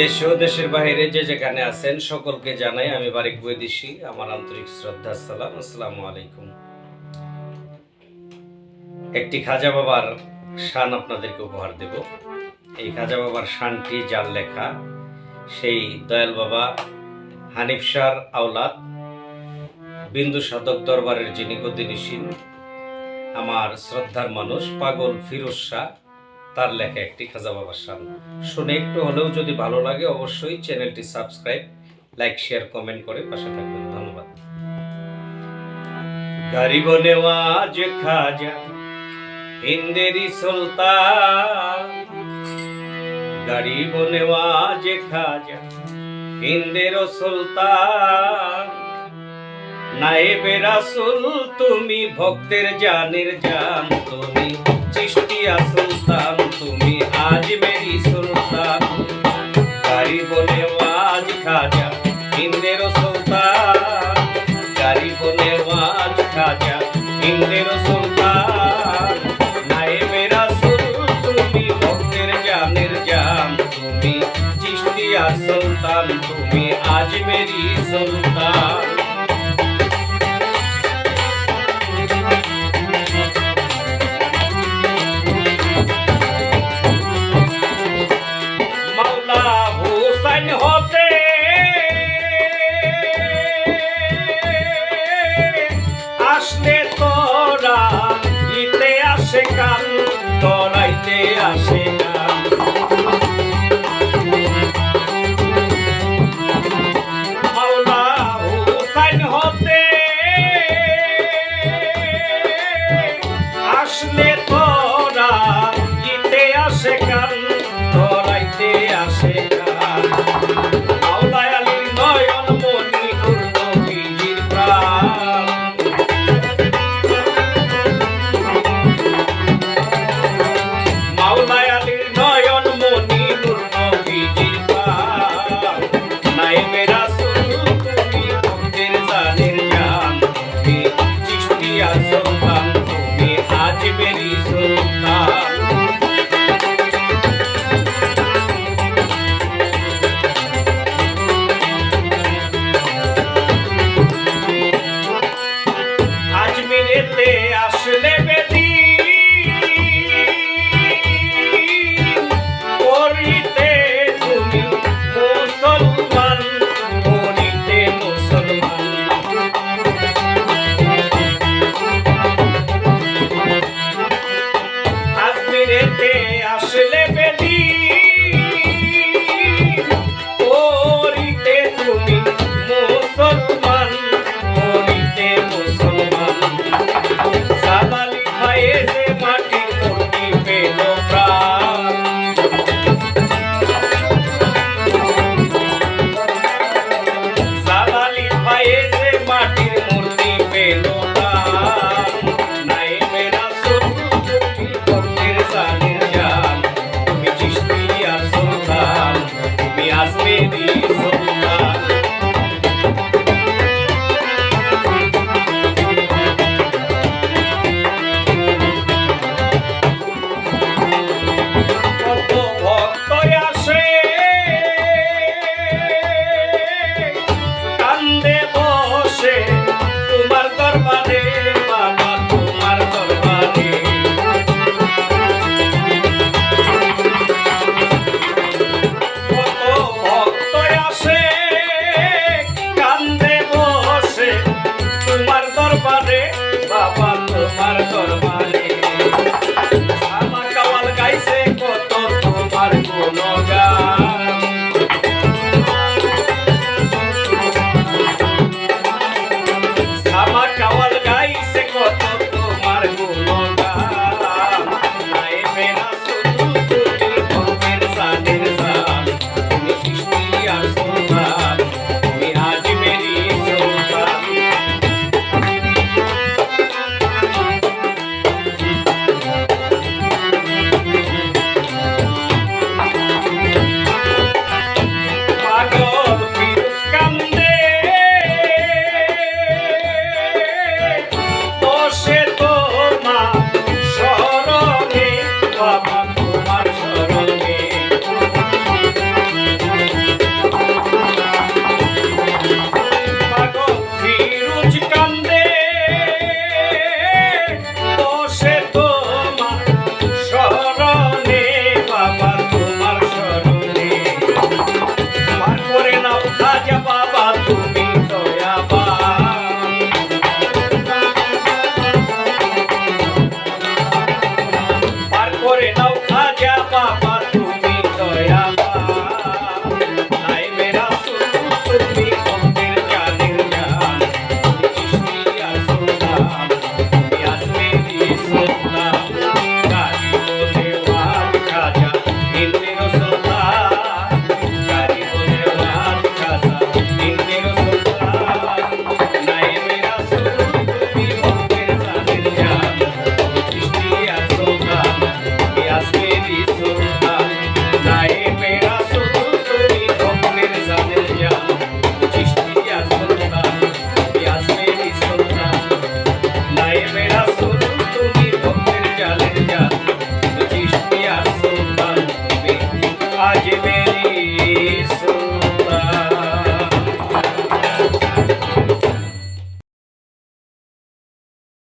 দেশ ও দেশের বাইরে যে যেখানে আছেন সকলকে জানাই আমি বারিক বৈদেশি, আমার আন্তরিক শ্রদ্ধা, সালাম। আসসালামু আলাইকুম। একটি খাজা বাবার শান আপনাদেরকে উপহার দেব। এই খাজা বাবার শানটি যার লেখা, সেই দয়াল বাবা হানিফ আওলাদ, বিন্দু সাধক দরবারের যিনি গদিনিসীন আমার শ্রদ্ধার মানুষ পাগল ফিরোজ শাহ। তার লেখা একটি খাজা বাবার শান। শুনে একটু হলেও যদি ভালো লাগে, অবশ্যই চ্যানেলটি সাবস্ক্রাইব, লাইক, শেয়ার, কমেন্ট করে পাশে থাকবেন। ধন্যবাদ। গরিব নেওয়াজ খাজা হিন্দেরি সুলতান। গরিব নেওয়াজ খাজা সুলতান। রাসুল, তুমি ভক্তের জানের জান তুমি চিষ্টিয়া সুলতান তুমি আজ মেরি সুলতান। গাড়ি বলে আজ খাজা ইন্দের সুলতান। গাড়ি বলে আজ খাজা ইন্দের সুলতান। নায়েবে রাসুল তুমি ভক্তের জানের জান। তুমি চিষ্টিয়া সুলতান, তুমি আজ মেরি সুলতান। আসে কান